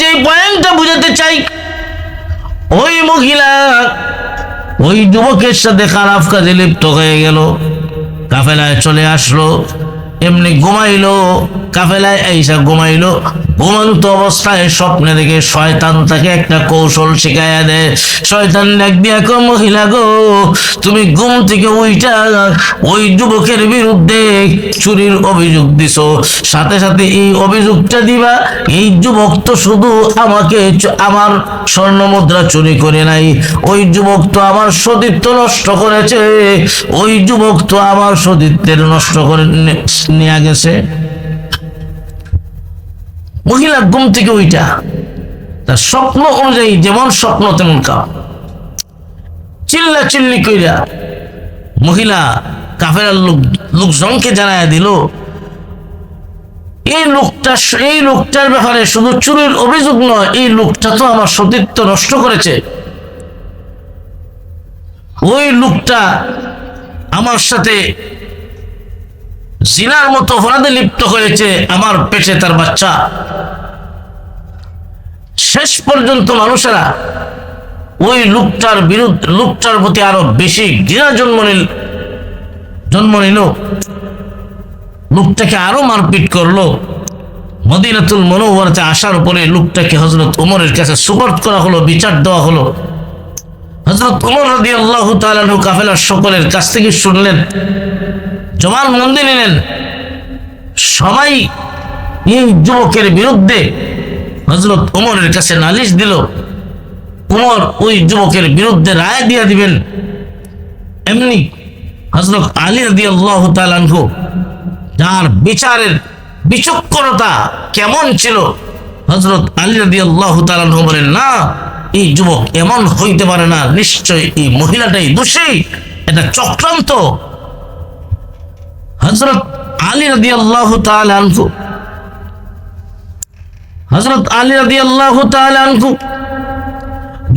যে পয়েন্টটা বুঝাতে চাই, ওই মহিলা ওই যুবকের সাথে খারাপ কাজে লিপ্ত হয়ে গেল, কাফেলায় চলে আসলো। এমনি ঘুমাইলো, কাফেলায় এইসা ঘুমাইলো। ঘুমন্ত অবস্থায় স্বপ্নে দেখে শয়তান তাকে একটা কৌশল শিখাইয়া দেয়। শয়তান ডাক দিয়া কো মহিলা গো, তুমি ঘুম থেকে ওইটা ওই যুবকের বিরুদ্ধে চুরির অভিযোগ দিছো। সাথে সাথে এই অভিযোগটা দিবা, এই যুবক তো শুধু আমাকে আমার স্বর্ণ মুদ্রা চুরি করে নাই। ওই যুবক তো আমার সতীত্ব নষ্ট করেছে, ওই যুবক তো আমার সতীত্বের নষ্ট করে নিয়ে গেছে। মহিলা ঘুম থেকে ওইটা তার স্বপ্ন অনুযায়ী যেমন স্বপ্ন তেমন কাম। চিল্লা চিল্লি কইরা মহিলা কাফেরার লোক, লোকজনকে জানায় দিল, এই লোকটা এই লোকটার ব্যাপারে শুধু চুরির অভিযোগ নয়, এই লোকটা তো আমার সতীত্ব নষ্ট করেছে। ওই লোকটা আমার সাথে জিনার মতো অপরাধে লিপ্ত হয়েছে আমার পেটে তার বাচ্চা। শেষ পর্যন্ত মানুষেরা ওই লোকটার বিরুদ্ধে লোকটার প্রতি আরও বেশি ঘৃণা জন্ম নিল জন্ম নিল। লোকটাকে আরও মারপিট করল। মদিনাতুল মনোবরতে আসার পরে লোকটাকে হজরত উমরের কাছে সুপর্দ করা হলো, বিচার দেওয়া হলো। হজরত উমর রাদি আল্লাহ তালু কাফেলার সকলের কাছ থেকে শুনলেন জমান মন্দির নিলেন। সবাই এই যুবকের বিরুদ্ধে হজরত উমরের কাছে নালিশ দিল। উমর ওই যুবকের বিরুদ্ধে রায় দিয়ে দিবেন। এমনি হজরত আলী রাদি আল্লাহ তালানহু যার বিচারের বিচক্ষণতা কেমন ছিল? হজরত আলী রাদি আল্লাহ তালানহু বলেন, না, এই যুবক এমন হইতে পারে না। নিশ্চয় এই মহিলাটাই দোষী। এটা চক্রান্ত। হজরত আলী রাদি আল্লাহ তালানহু হজরত আলী রাদি আল্লাহ তালানহু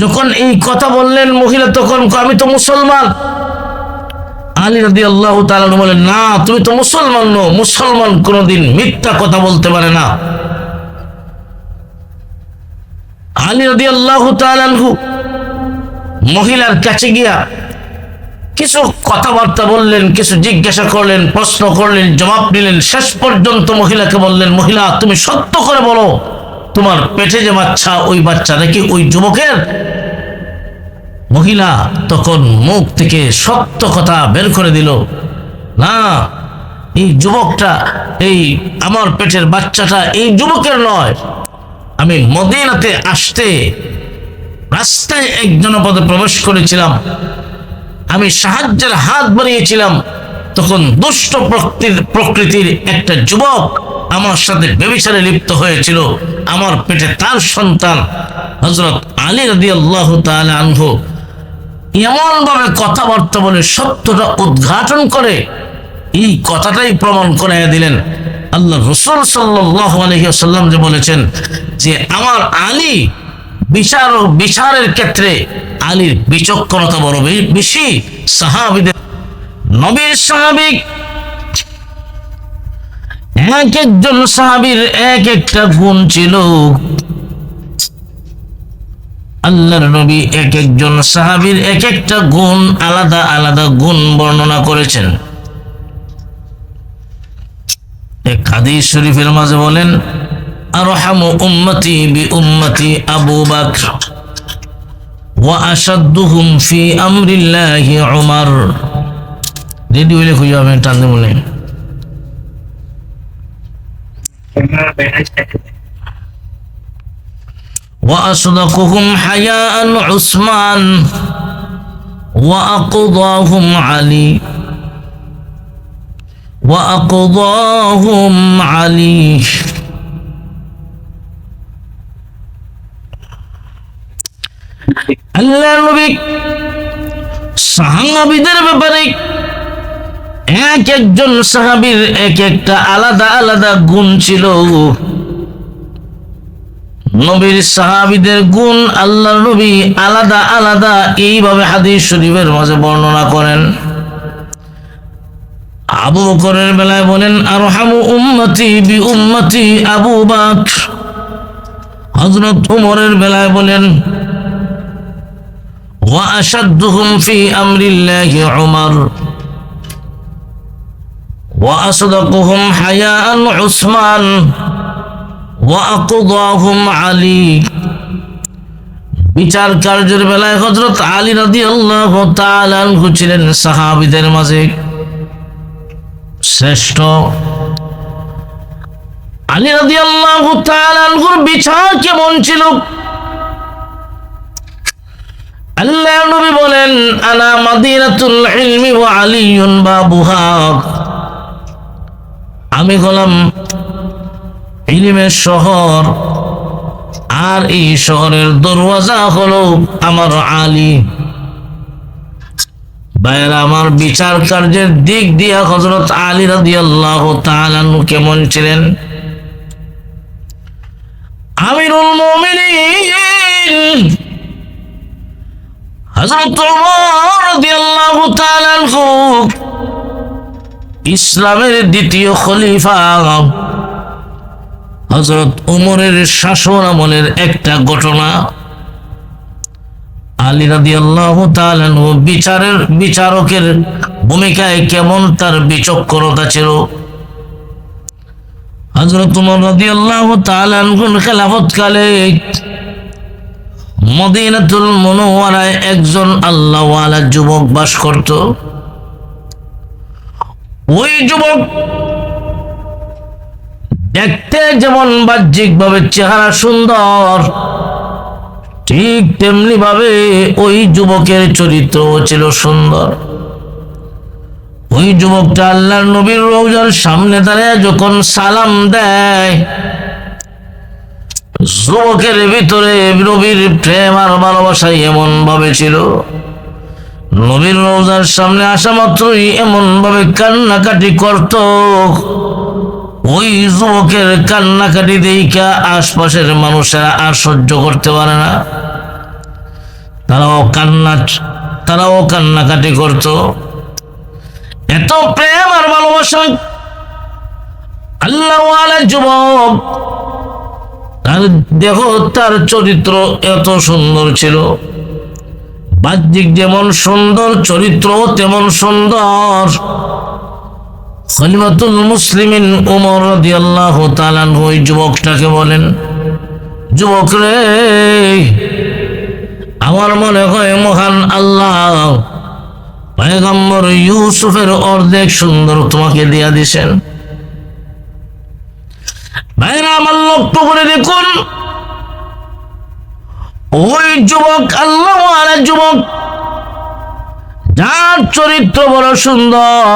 যখন এই কথা বললেন মহিলা, তখন আমি তো মুসলমান। আলী রাদি আল্লাহ বলেন, না, তুমি তো মুসলমান নো মুসলমান কোনোদিন মিথ্যা কথা বলতে পারে না। আলী রাদি আল্লাহ মহিলার কাছে গিয়া কিছু কথাবার্তা বললেন, কিছু জিজ্ঞাসা করলেন, প্রশ্ন করলেন, জবাব নিলেন শেষ পর্যন্ত মহিলাকে বললেন, মহিলা, তুমি সত্য করে বলো, তোমার পেটে যে বাচ্চা, ওই বাচ্চা নাকি ওই যুবকের? মহিলা তখন মুখ থেকে সত্য কথা বের করে দিল, না, এই যুবকটা, এই আমার পেটের বাচ্চাটা এই যুবকের নয়। আমি মদিনাতে আসতে রাস্তায় এক জনপদে প্রবেশ করেছিলাম। আমি সাহায্যের হাত বাড়িয়েছিলাম, তখন দুষ্ট প্রকৃতির প্রকৃতির একটা যুবক আমার সাথে বেবিচারে লিপ্ত হয়েছিল। আমার পেটে তার সন্তান হজরত আলী রাদি আল্লাহ আনহু এমন ভাবে কথাবার্তা বলে সত্যটা উদ্ঘাটন করে এই কথাটাই প্রমাণ করে দিলেন। আল্লাহ রসুল সাল্লাহ আলহিহাল্লাম যে বলেছেন যে আমার আলী বিচার ও বিচারের ক্ষেত্রে আলীর বিচক্ষণতা বড় বেশি। সাহাবিদের নবীর সাহাবিক এক একজন সাহাবীর এক একটা গুণ ছিল। আল্লাহর নবী এক একজন সাহাবীর এক একটা গুণ আলাদা আলাদা গুণ বর্ণনা করেছেন। এক হাদিস শরীফের মাঝে বলেন আরহামু উম্মতি বি উম্মতি আবু বকর ওয়া আশাদ্দুহুম ফি আমরিল্লাহি উমর রেডি হইলে খুঁজে হবে টান দিয়ে বলেন وأصدقهم حياء عثمان وأقضاهم علي وأقضاهم علي আল্লাহ নবী সাহাবিদের ব্যাপারে এক একজন সাহাবীর এক একটা আলাদা আলাদা গুণ ছিল। নবীর সাহাবিদের গুণ আল্লাহ নবী আলাদা আলাদা এইভাবে হাদিস শরীফের মাঝে বর্ণনা করেন। আবু বকরের বেলায় বলেন আর হামু উম্মতি বি উম্মতি আবু বাক হজরত উমরের বেলায় বলেন وأشدهم في أمر الله عمر وأصدقهم حياء عثمان وأقضاهم علي বিচার কার্যের বেলায় হজরত আলী রাদি আল্লাহ তালানহু ছিলেন সাহাবিদের মাঝে শ্রেষ্ঠ আলী রাদি আল্লাহ তালানহুর বিচার কেমন ছিল আল্লাহ নবী বলেন, আনা মাদিনাতুল ইলমি ওয়া আলিয়ুন বাবুহা। আমি হলাম ইলিমের শহর, আর এই শহরের দরওয়াজা হলো আমার আলী। বাইর আমার বিচার কার্যের দিক দিয়া হজরত আলী রাদি আল্লাহ তালানু কেমন ছিলেন? আমিরুল মুমিনিন! ইসলামের দ্বিতীয় খলিফা। হযরত ওমরের শাসন আমলের একটা ঘটনা। আলী রাদিয়াল্লাহু আল্লাহ বিচারের বিচারকের ভূমিকায় কেমন তার বিচক্ষণতা ছিল? হযরত ওমর রাদিয়াল্লাহু তাআলা আনহুর খেলাফতকালে মদিনাতুল মনোয়ারায় একজন আল্লাহওয়ালা যুবক বাস করত। ওই যুবক দেখতে যেমন বাহ্যিক ভাবে চেহারা সুন্দর, ঠিক তেমনি ভাবে ওই যুবকের চরিত্র ছিল সুন্দর। ওই যুবকটা আল্লাহর নবীর রোজার সামনে দাঁড়ায় যখন সালাম দেয় যুবকের ভিতরে নবীর প্রেম আর ভালোবাসাই এমন ভাবে ছিল। নবীর রোজার সামনে আসা মাত্রই এমন ভাবে কান্নাকাটি করত। ওই যুবকের কান্নাকাটি দেখা আশপাশের মানুষেরা আর সহ্য করতে পারে না। তারাও কান্না, তারাও কান্নাকাটি করত। এত প্রেম আর ভালোবাসা। আল্লাহ যুবক তার দেহ তার চরিত্র এত সুন্দর ছিল। বাহ্যিক যেমন সুন্দর চরিত্র তেমন সুন্দর। খলিমাতুল মুসলিমিন উমর রাদিয়াল্লাহু তাআলা ওই যুবকটাকে বলেন, যুবক রে, আমার মনে হয় মহান আল্লাহ পয়গম্বর ইউসুফের অর্ধেক সুন্দর তোমাকে দিয়া দিছেন। ভাইরা, আমার লক্ষ্য করে দেখুন। ওই যুবক, আল্লাহ যুবক, যার চরিত্র বড় সুন্দর।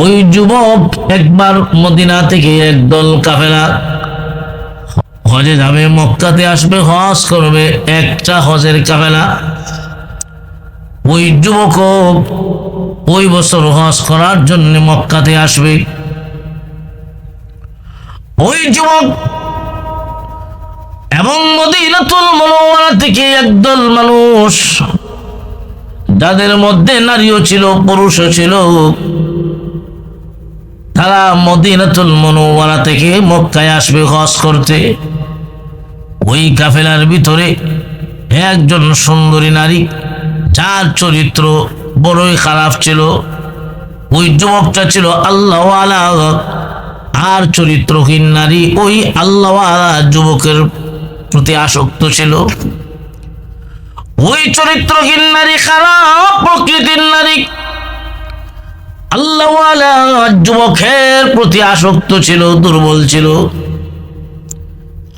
ওই যুবক একবার মদিনা থেকে একদল কাফেলা হজে যাবে, মক্কাতে আসবে, হজ করবে, একটা হজের কাফেলা। ওই যুবক ওই বছর হজ করার জন্য মক্কাতে আসবে। ওই যুবক এবং মদিনাতুল মনোয়ারা থেকে একদল মানুষ, যাদের মধ্যে নারীও ছিল, পুরুষও ছিল, তারা মদিনাতুল মনোয়ারা থেকে মক্কায় আসবে হজ করতে। ওই কাফেলার ভিতরে একজন সুন্দরী নারী, যার চরিত্র বড়ই খারাপ ছিল। ওই যুবকটা ছিল আল্লাহ আর চরিত্রহীন নারী ওই আল্লাহ যুবকের প্রতি আসক্ত ছিল। ওই চরিত্রহীন নারী খারাপ প্রকৃতির নারী আল্লাহ যুবকের প্রতি আসক্ত ছিল, দুর্বল ছিল।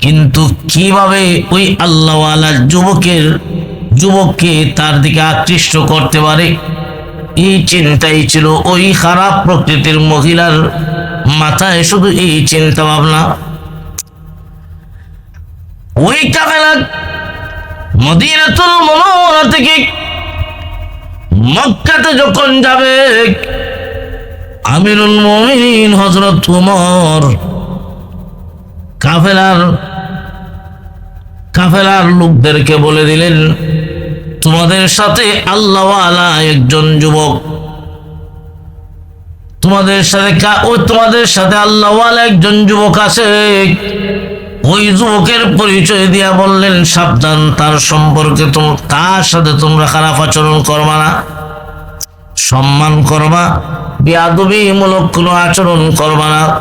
কিন্তু কীভাবে ওই আল্লাহওয়ালা যুবকের, যুবককে তার দিকে আকৃষ্ট করতে পারে? এই চিন্তাই ছিল ওই খারাপ প্রকৃতির মহিলার মাথায় শুধু এই চিন্তা ভাবনা। ওই কাফেলা মদিনাতুল মনোরা থেকে মক্কাতে যখন যাবে, আমিরুল মমিন হজরত উমর, কাফেলার কাফেলার লোকদেরকে বলে দিলেন, তোমাদের সাথে আল্লাহওয়ালা একজন যুবক তোমাদের সাথে কা- ও তোমাদের সাথে আল্লাহওয়ালা একজন যুবক আছে। ওই যুবকের পরিচয় দিয়া বললেন, সাবধান, তার সম্পর্কে তার সাথে তোমরা খারাপ আচরণ করবা না। সম্মান করবা। বিয়াদবি মূলক কোনো আচরণ করবা না।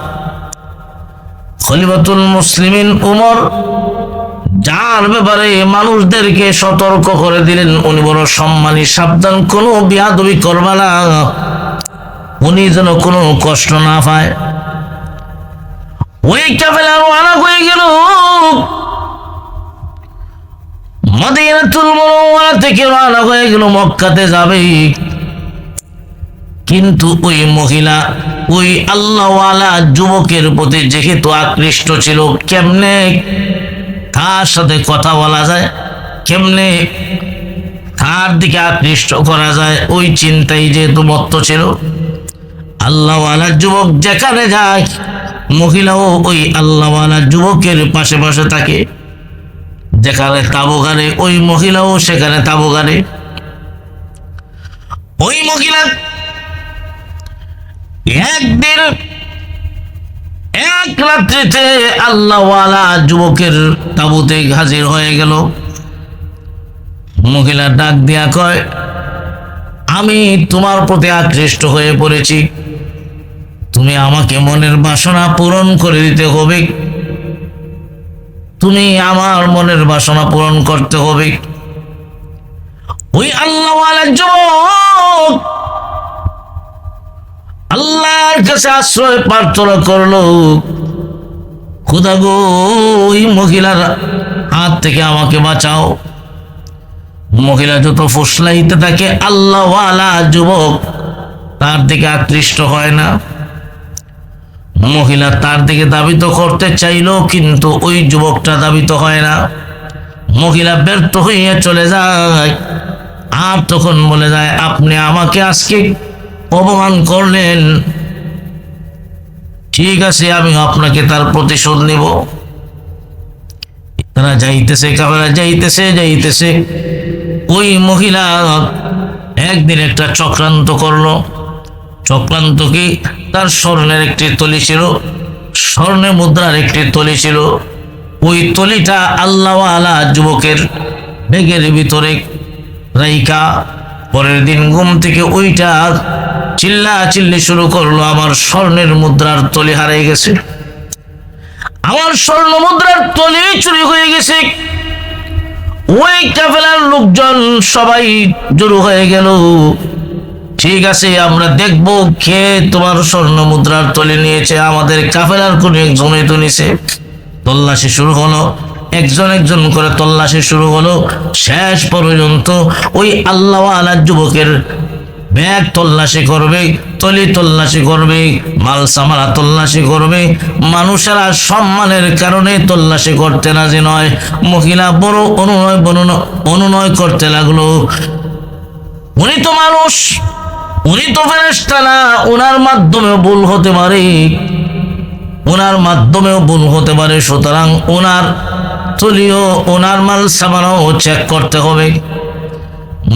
খলিফাতুল মুসলিমিন উমর, যার ব্যাপারে মানুষদেরকে সতর্ক করে দিলেন, উনি বড় সম্মানী, সাবধান, কোনো বিয়াদবি করবা না। উনি যেন কোনো কষ্ট না পায়। ওই রওনা হয়ে গেল। থেকে হয়ে গেল, মক্কাতে যাবে। কিন্তু ওই মহিলা, ওই আল্লাহওয়ালা যুবকের প্রতি যেহেতু আকৃষ্ট ছিল, কেমনে তার সাথে কথা বলা যায়, কেমনে তার দিকে আকৃষ্ট করা যায়, ওই চিন্তাই যেহেতু মত্ত ছিল। আল্লাহওয়ালা যুবক যেখানে যায়, মহিলাও ওই আল্লাহওয়ালা যুবকের পাশে পাশে থাকে। যেখানে তাবু গাড়ে ওই মহিলাও সেখানে তাবু গাড়ে ওই মহিলা একদিন, এক রাত্রিতে আল্লাহওয়ালা যুবকের তাবুতে হাজির হয়ে গেল। মহিলা ডাক দিয়া কয়, আমি তোমার প্রতি আকৃষ্ট হয়ে পড়েছি। তুমি আমাকে মনের বাসনা পূরণ করে দিতে হবে। তুমি আমার মনের বাসনা পূরণ করতে হবে। ওই আল্লাহ আল্লাহর কাছে আশ্রয় প্রার্থনা করল। খুদা গো ওই মহিলার হাত থেকে আমাকে বাঁচাও। মহিলা যত ফুসলাইতে থাকে, আল্লাহওয়ালা যুবক তার দিকে আকৃষ্ট হয় না। মহিলা তার দিকে দাবিত করতে চাইলো, কিন্তু ওই যুবকটা দাবিত হয় না। মহিলা ব্যর্থ হইয়া চলে যায়। আর তখন বলে যায়, আপনি আমাকে আজকে অপমান করলেন। ঠিক আছে, আমি আপনাকে তার প্রতিশোধ নেব। তারা যাইতেছে কাবেলা যাইতেছে যাইতেছে। ওই মহিলা একদিন একটা চক্রান্ত করল। চক্রান্ত কি তার স্বর্ণের একটি তলি ছিল স্বর্ণের মুদ্রার একটি তলি ছিল। ওই তলিটা আল্লাহ আলা যুবকের ব্যাগের ভিতরে রাইকা পরের দিন ঘুম থেকে ওইটা চিল্লা চিল্লি শুরু করল, আমার স্বর্ণের মুদ্রার তলি হারিয়ে গেছে। আমার স্বর্ণ মুদ্রার তলি চুরি হয়ে গেছে। ওই কাফেলার লোকজন সবাই জড়ো হয়ে গেল। ঠিক আছে, আমরা দেখব কে তোমার স্বর্ণ মুদ্রার তলে নিয়েছে, আমাদের কাফেলার কোন একজনে তো নিছে তল্লাশি শুরু হলো, একজন একজন করে তল্লাশি শুরু হলো, শেষ পর্যন্ত ওই আল্লাহ আলা যুবকের ব্যাগ তল্লাশি করবে, তলি তল্লাশি করবে, মাল সামারা তল্লাশি করবে, মানুষেরা সম্মানের কারণে তল্লাশি করতে রাজি নয়, মহিলা বড় অনুনয় বর্ণনা- অনুনয় করতে লাগল। উনি তো মানুষ। উনি তো ফেরেশতা না ওনার মাধ্যমেও ভুল হতে পারে। ওনার মাধ্যমেও ভুল হতে পারে, সুতরাং ওনার তলিও ওনার মাল সামানও চেক করতে হবে।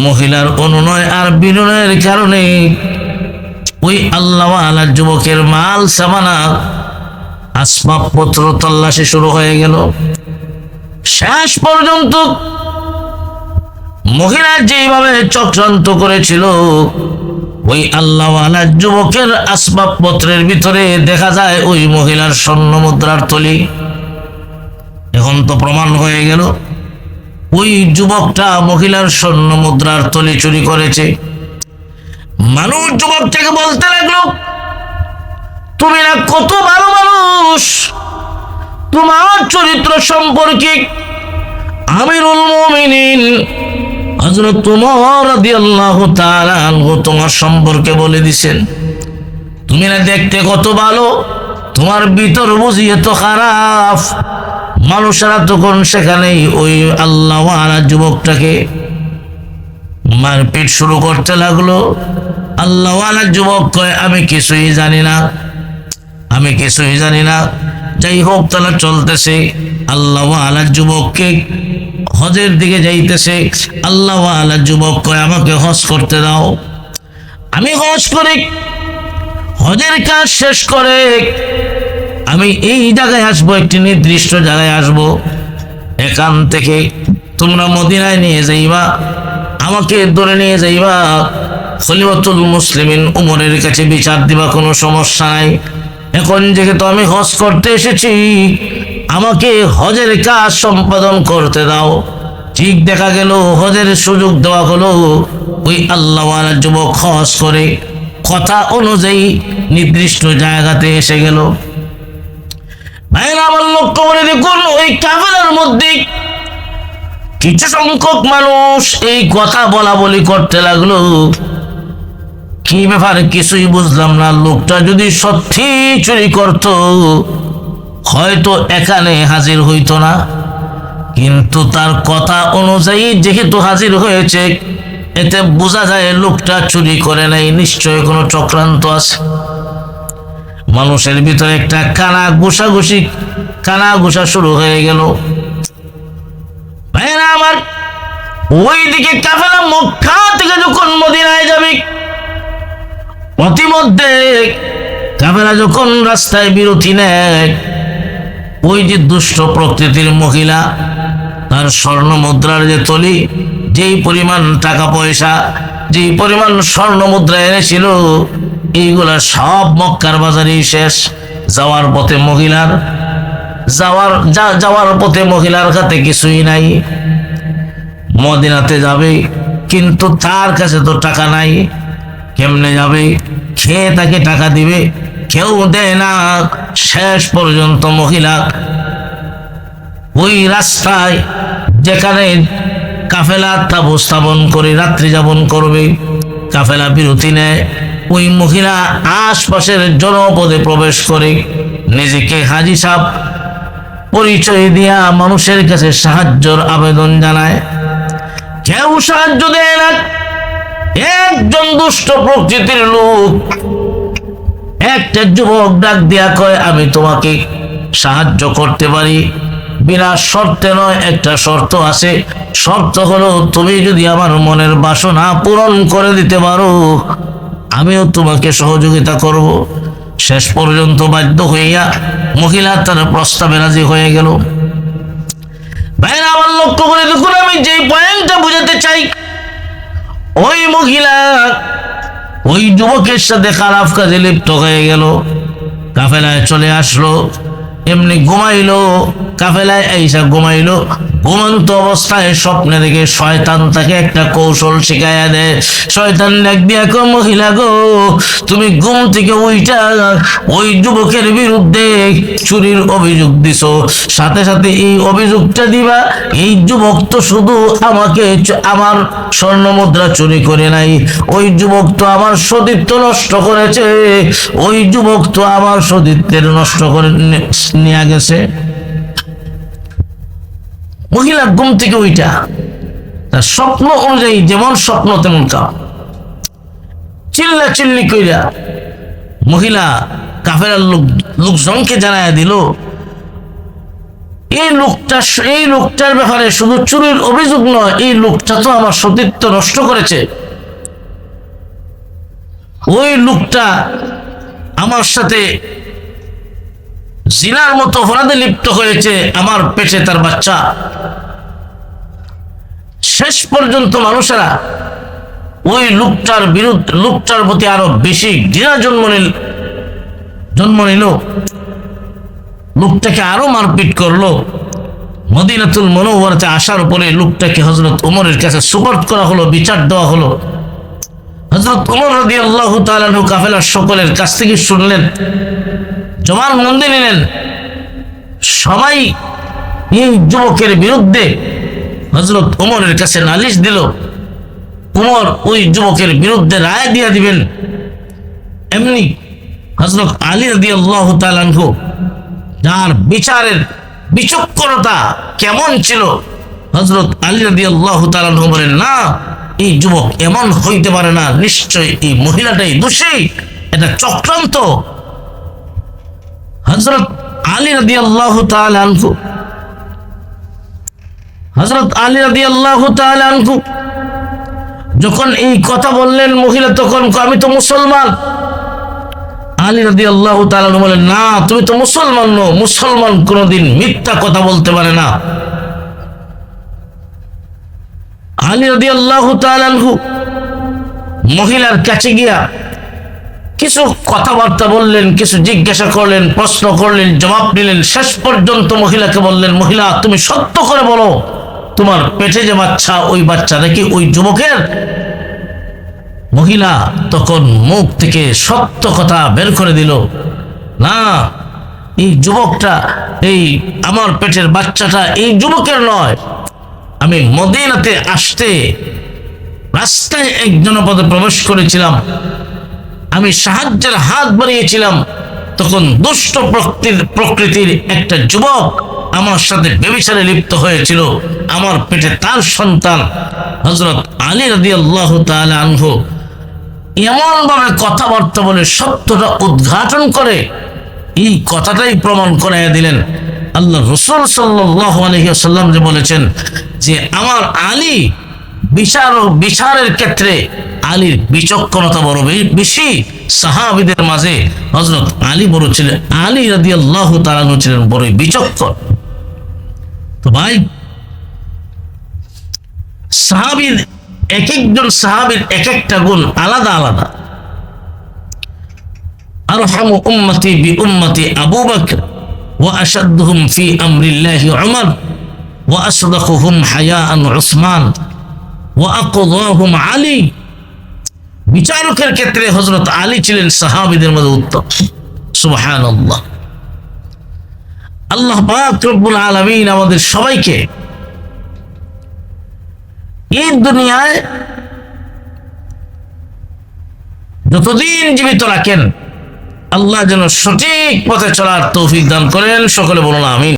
মহিলার অনুনয় আর বিনয়ের কারণে ওই আল্লাহ আলা যুবকের মাল সামানা, আসবাবপত্র তল্লাশি শুরু হয়ে গেল। শেষ পর্যন্ত মহিলা যেভাবে চক্রান্ত করেছিল ওই আল্লাহওয়ালা যুবকের আসবাবপত্রের ভিতরে দেখা যায় ওই মহিলার স্বর্ণ মুদ্রার তলি এখন তো প্রমাণ হয়ে গেল, ওই যুবকটা মহিলার স্বর্ণ মুদ্রার তলি চুরি করেছে। মানুষ যুবকটাকে বলতে লাগল, তুমি না কত ভালো মানুষ, তোমার চরিত্র সম্পর্কে আমিরুল মুমিনিন হযরত তোমার তোমার সম্পর্কে বলে দিছেন, তুমি না দেখতে কত ভালো? তোমার ভিতর বুঝি এত খারাপ। মানুষেরা তখন সেখানেই ওই আল্লাহ আলা যুবকটাকে মারপিট শুরু করতে লাগল। আল্লাহ আলা যুবক কয়, আমি কিছুই জানি না, আমি কিছুই জানি না। যাই হোক তারা চলতেছে। আল্লাহ আলা যুবককে হজের দিকে যাইতেছে, আল্লাহ আল্লাহ যুবক কয়, আমাকে হজ করতে দাও। আমি হজ করি, হজের কাজ শেষ করে আমি এই জায়গায় আসব, একটি নির্দিষ্ট জায়গায় আসব। এখান থেকে তোমরা মদিনায় নিয়ে যাইবা, আমাকে ধরে নিয়ে যাইবা। খলিফাতুল মুসলিমিন উমরের কাছে বিচার দিবা, কোনো সমস্যা নাই। এখন যেহেতু আমি হজ করতে এসেছি আমাকে হজের কাজ সম্পাদন করতে দাও। ঠিক দেখা গেল, হজের সুযোগ দেওয়া হলো ওই আল্লাহওয়ালা যুবক হজ করে। কথা অনুযায়ী নির্দিষ্ট জায়গাতে এসে গেল। ভাইরা, আমার লক্ষ্য করে দেখুন, ওই কাফেলার মধ্যে কিছু সংখ্যক মানুষ এই কথা বলা বলি করতে লাগল। কি ব্যাপার কিছুই বুঝলাম না, লোকটা যদি সত্যি চুরি করত হয়তো এখানে হাজির হইতো না। কিন্তু তার কথা অনুযায়ী যেহেতু হাজির হয়েছে, এতে বোঝা যায় লোকটা চুরি করে নাই নিশ্চয় কোনো চক্রান্ত আছে। মানুষের ভিতরে একটা কানা ঘুষাঘুষি, কানা ঘুষা শুরু হয়ে গেল। ভাইরা আমার, ওইদিকে কাফেলা মক্কা থেকে যখন মদিনায় যাবে প্রতিমধ্যে কাফেলা যখন রাস্তায় বিরতি নেয় ওই যে দুষ্ট প্রকৃতির মহিলা, তার স্বর্ণ মুদ্রার যে তলি, যেই পরিমাণ টাকা পয়সা, যেই পরিমাণ স্বর্ণ মুদ্রা এনেছিল, এইগুলা সব মক্কার বাজারেই শেষ। যাওয়ার পথে মহিলার, যাওয়ার, যা- যাওয়ার পথে মহিলার কাছে কিছুই নাই। মদিনাতে যাবে, কিন্তু তার কাছে তো টাকা নাই। কেমনে যাবে? খেয়ে তাকে টাকা দিবে? কেউ দেয় না। শেষ পর্যন্ত মহিলা ওই রাস্তায় যেখানে কাফেলা তাবু স্থাপন করে রাত্রি যাপন করবে, কাফেলা বিরতি নেয়। ওই মহিলা আশপাশের জনপদে প্রবেশ করে, নিজেকে হাজি সাহ পরিচয় দিয়া মানুষের কাছে সাহায্যর আবেদন জানায়। কেউ সাহায্য দেয় না। একজন দুষ্ট প্রকৃতির লোক একটা যুবক ডাক দিয়া কয়, আমি তোমাকে সাহায্য করতে পারি। বিনা শর্তে নয়, একটা শর্ত আছে। শর্ত হলো, তুমি যদি আমার মনের বাসনা পূরণ করে দিতে পারো, আমিও তোমাকে সহযোগিতা করব। শেষ পর্যন্ত বাধ্য হইয়া মহিলা তার প্রস্তাবে রাজি হয়ে গেল। ভাইরা, আমার লক্ষ্য করে দেখুন, আমি যেই পয়েন্টটা বুঝাতে চাই, ওই মহিলা ওই যুবকের সাথে খারাপ কাজে লিপ্ত হয়ে গেল। কাফেলায় চলে আসলো। এমনি ঘুমাইলো, কাফেলায় এইসা ঘুমাইলো ঘুমন্ত অবস্থায় স্বপ্নে দেখে শয়তান তাকে একটা কৌশল শিখাইয়া দেয়। শয়তান ডাক দিয়া কো মহিলা গো, তুমি ঘুম থেকে ওইটা ওই যুবকের বিরুদ্ধে চুরির অভিযোগ দিছো। সাথে সাথে এই অভিযোগটা দিবা, এই যুবক তো শুধু আমাকে আমার স্বর্ণ মুদ্রা চুরি করে নাই। ওই যুবক তো আমার সতীত্ব নষ্ট করেছে, ওই যুবক তো আমার সতীত্বের নষ্ট করে নিয়ে গেছে। মহিলা ঘুম থেকে ওইটা তার স্বপ্ন অনুযায়ী যেমন স্বপ্ন তেমন কাম। চিল্লা চিল্লি কইরা মহিলা কাফেরার লোক, লোকজনকে জানায় দিল, এই লোকটা এই লোকটার ব্যাপারে শুধু চুরির অভিযোগ নয়, এই লোকটা তো আমার সতীত্ব নষ্ট করেছে। ওই লোকটা আমার সাথে জিনার মতো অপরাধে লিপ্ত হয়েছে আমার পেটে তার বাচ্চা। শেষ পর্যন্ত মানুষেরা ওই লোকটার বিরুদ্ধে, লোকটার প্রতি আরও বেশি ঘৃণা জন্ম নিল জন্ম নিল। লোকটাকে আরও মারপিট করল। মদিনাতুল মনোবরতে আসার পরে লোকটাকে হজরত উমরের কাছে সুপার্ট করা হলো, বিচার দেওয়া হলো। হজরত উমর রদি আল্লাহ তালু কাফেলার সকলের কাছ থেকে শুনলেন জমান মন্দির নিলেন। সবাই এই যুবকের বিরুদ্ধে হজরত উমরের কাছে নালিশ দিল উমর ওই যুবকের বিরুদ্ধে রায় দিয়ে দিবেন। এমনি হজরত আলী রদি আল্লাহ তালানহু যার বিচারের বিচক্ষণতা কেমন ছিল হজরত আলী রদি আল্লাহ তালানহু বলেন, না এই যুবক এমন হইতে পারে না, নিশ্চয় এই মহিলাটাই দোষী। এটা চক্রান্ত। হজরত আলী রদি আল্লাহ তালানহু হজরত আলী রদি আল্লাহ তালানহু যখন এই কথা বললেন মহিলা, তখন আমি তো মুসলমান। আলী রাদি আল্লাহ তালু বলেন, না, তুমি তো মুসলমান নো মুসলমান কোনোদিন মিথ্যা কথা বলতে পারে না। আলী রাদি আল্লাহ তালু মহিলার কাছে গিয়া কিছু কথাবার্তা বললেন, কিছু জিজ্ঞাসা করলেন, প্রশ্ন করলেন, জবাব নিলেন শেষ পর্যন্ত মহিলাকে বললেন, মহিলা, তুমি সত্য করে বলো, তোমার পেটে যে বাচ্চা, ওই বাচ্চা নাকি ওই যুবকের? মহিলা তখন মুখ থেকে সত্য কথা বের করে দিল, না, এই যুবকটা, এই আমার পেটের বাচ্চাটা এই যুবকের নয়। আমি মদিনাতে আসতে রাস্তায় এক জনপদে প্রবেশ করেছিলাম। আমি সাহায্যের হাত বাড়িয়েছিলাম। তখন দুষ্ট প্রকৃতির প্রকৃতির একটা যুবক আমার সাথে বেবিচারে লিপ্ত হয়েছিল। আমার পেটে তার সন্তান হজরত আলী রাদি আল্লাহ আনহু এমন ভাবে কথাবার্তা বলে সত্যটা উদ্ঘাটন করে এই কথাটাই প্রমাণ করাইয়া দিলেন। আল্লাহ রসুল সাল্লাহ আলহিহাসাল্লাম যে বলেছেন যে আমার আলী বিচার বিচারের ক্ষেত্রে আলীর বিচক্ষণতা বড় বেশি। সাহাবিদের মাঝে হজরত আলী বড় ছিলেন আলী রাদি আল্লাহ তালানু ছিলেন বড়ই বিচক্ষণ। তো ভাই সাহাবিদ এক একজন সাহাবির এক একটা গুণ আলাদা আলাদা। আর হাম উম্মতি বি উম্মতি আবু বাকর। وأشدهم في أمر الله عمر وأصدقهم حياء عثمان وأقضاهم علي বিচারকের ক্ষেত্রে হজরত আলী ছিলেন সাহাবিদের মধ্যে উত্তম সুবহান আল্লাহ আল্লাহ পাক রব্বুল আলমিন আমাদের সবাইকে এই দুনিয়ায় যতদিন জীবিত রাখেন আল্লাহ যেন সঠিক পথে চলার তৌফিক দান করেন। সকলে বলুন আমিন।